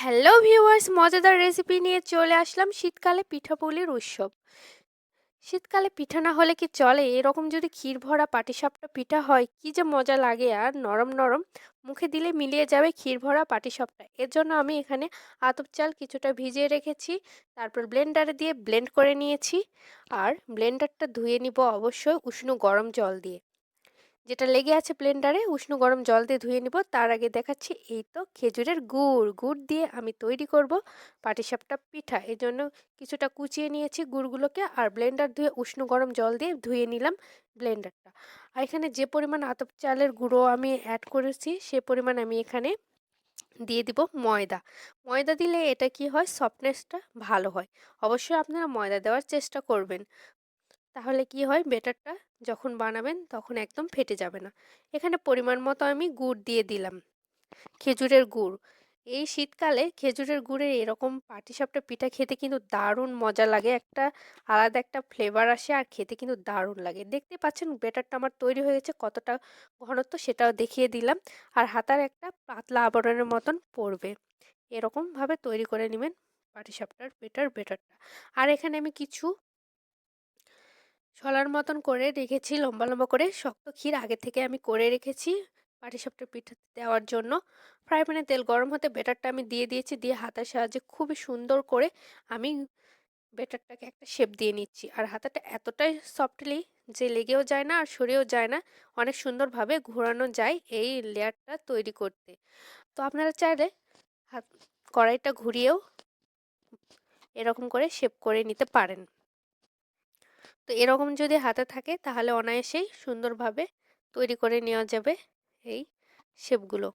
Hello viewers মজাদার recipe নিয়ে চলে আসলাম শীতকালে পিঠাপুলির উৎসব। শীতকালে পিঠা না হলে কি চলে? এরকম যদি ক্ষীর ভরা পাটিসাপটা পিঠা হয়, কি যে মজা লাগে আর নরম নরম মুখে দিলে মিলিয়ে যাবে ক্ষীর ভরা পাটিসাপটা। এর জন্য আমি এখানে আতপ চাল কিছুটা ভিজিয়ে রেখেছি, তারপর ব্লেন্ডারে দিয়ে ব্লেন্ড করে নিয়েছি। আর ব্লেন্ডারটা ধুয়ে নিব অবশ্যই উষ্ণ গরম জল দিয়ে। যেটা লেগে আছে ব্লেন্ডারে উষ্ণ গরম জল দিয়ে ধুয়ে নিব। তার আগে দেখাচ্ছি এই তো খেজুরের গুড়। গুড় দিয়ে আমি তৈরি করব পাটিসাপটা পিঠা। এই জন্য কিছুটা কুচিয়ে নিয়েছি গুড়গুলোকে আর ব্লেন্ডার ধুয়ে উষ্ণ গরম জল দিয়ে ধুয়ে নিলাম ব্লেন্ডারটা আর এখানে যে পরিমাণ আতপ চালের গুঁড়ো আমি অ্যাড করেছি, সে পরিমাণ আমি এখানে দিয়ে দিব ময়দা। ময়দা দিলে এটা কি হয়? সফটনেসটা ভালো হয়। অবশ্যই আপনারা ময়দা দেওয়ার চেষ্টা করবেন। তাহলে কি হয়? বেটারটা যখন বানাবেন তখন একদম ফেটে যাবে না। এখানে পরিমাণ মতো আমি গুড় দিয়ে দিলাম। খেজুরের গুড়। এই শীতকালে খেজুরের গুড়ের এরকম পাটিসাপটা পিঠা খেতে কিন্তু দারুণ মজা লাগে। একটা আলাদা একটা ফ্লেভার আসে আর খেতে কিন্তু দারুণ লাগে। দেখতে পাচ্ছেন বেটারটা আমার তৈরি হয়ে গেছে, কতটা ঘনত্ব সেটাও দেখিয়ে দিলাম। আর হাতার একটা পাতলা আবরণের মতন পড়বে। এরকমভাবে তৈরি করে নেবেন পাটিসাপটার বেটার বেটারটা। আর এখানে আমি কিছু ছলার মতন করে রেখেছি, লম্বা লম্বা করে। শক্ত ক্ষীর আগে থেকে আমি করে রেখেছি পাটিসাপটার পিঠা দেওয়ার জন্য। ফ্রাই প্যানে তেল গরম হতে বেটারটা আমি দিয়ে দিয়েছি, দিয়ে হাতের সাহায্যে খুবই সুন্দর করে আমি বেটারটাকে একটা শেপ দিয়ে নিচ্ছি। আর হাতাটা এতটাই সফটলি যে লেগেও যায় না আর সরেও যায় না, অনেক সুন্দরভাবে ঘোরানো যায় এই লেয়ারটা তৈরি করতে। তো আপনারা চাইলে হাত, কড়াইটা ঘুরিয়েও এরকম করে শেপ করে নিতে পারেন। তো এরকম যদি হাতে থাকে তাহলে অনায়াসেই সুন্দরভাবে তৈরি করে নেওয়া যাবে এই শেপগুলো।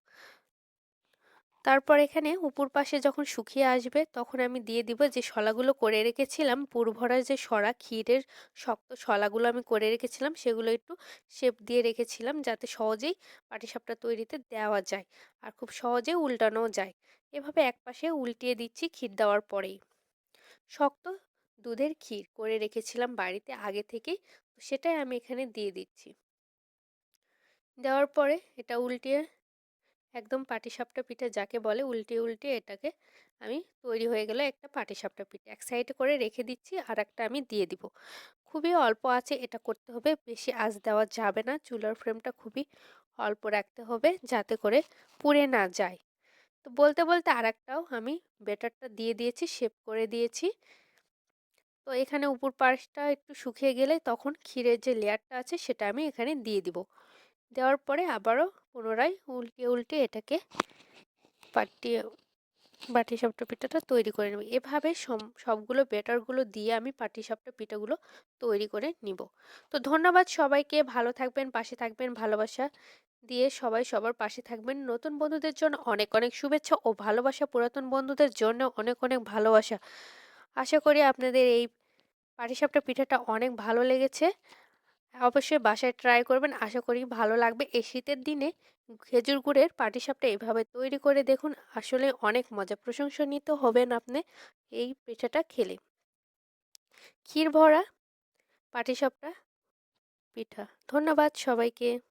তারপর এখানে উপর পাশে যখন শুকিয়ে আসবে তখন আমি দিয়ে দিব যে শলাগুলো করে রেখেছিলাম পুরভরা যে সরা, ক্ষীরের শক্ত শলাগুলো আমি করে রেখেছিলাম সেগুলো একটু শেপ দিয়ে রেখেছিলাম যাতে সহজেই পাটিসাপটা তৈরিতে দেওয়া যায় আর খুব সহজে উল্টানো যায়। এভাবে এক পাশে উল্টিয়ে দিচ্ছি ক্ষীর দেওয়ার পরেই। শক্ত দুধের ক্ষীর করে রেখেছিলাম বাড়িতে আগে থেকেই। তো সেটাই আমি এখানে দিয়ে দিচ্ছি। দেওয়ার পরে এটা উল্টিয়ে, একদম পাটিসাপটা পিঠা যাকে বলে উল্টিয়ে উল্টিয়ে এটাকে আমি তৈরি হয়ে গেল একটা পাটিসাপটা পিঠা। এক সাইডে করে রেখে দিচ্ছি আর একটা আমি দিয়ে দিব। খুবই অল্প আছে, এটা করতে হবে, বেশি আঁচ দেওয়া যাবে না। চুলার ফ্রেমটা খুবই অল্প রাখতে হবে যাতে করে পুড়ে না যায়। তো বলতে বলতে আর আমি বেটারটা দিয়ে দিয়েছি, শেপ করে দিয়েছি। তো এখানে উপর পাশটা একটু শুকিয়ে গেলে তখন ক্ষীরের যে লেয়ারটা আছে সেটা আমি এখানে দিয়ে দিব। দেওয়ার পরে আবারও পুনরায় উল্টে উল্টে এটাকে পাটিয়ে বাটি সাপটা পিঠাটা তৈরি করে নেব। এভাবে সবগুলো বেটারগুলো দিয়ে আমি পাটি সাপটা পিঠাগুলো তৈরি করে নিব। তো ধন্যবাদ সবাইকে, ভালো থাকবেন, পাশে থাকবেন, ভালোবাসা দিয়ে সবাই সবার পাশে থাকবেন। নতুন বন্ধুদের জন্য অনেক অনেক শুভেচ্ছা ও ভালোবাসা। পুরাতন বন্ধুদের জন্য অনেক অনেক ভালোবাসা। আশা করি আপনাদের এই পাটিসাপটা পিঠাটা অনেক ভালো লেগেছে। অবশ্যই বাসায় ট্রাই করবেন, আশা করি ভালো লাগবে। এই শীতের দিনে খেজুর গুড়ের পাটিসাপটা এভাবে তৈরি করে দেখুন, আসলে অনেক মজা। প্রশংসনীয় হবেন আপনি এই পিঠাটা খেলে। ক্ষীর ভরা পাটিসাপটা পিঠা। ধন্যবাদ সবাইকে।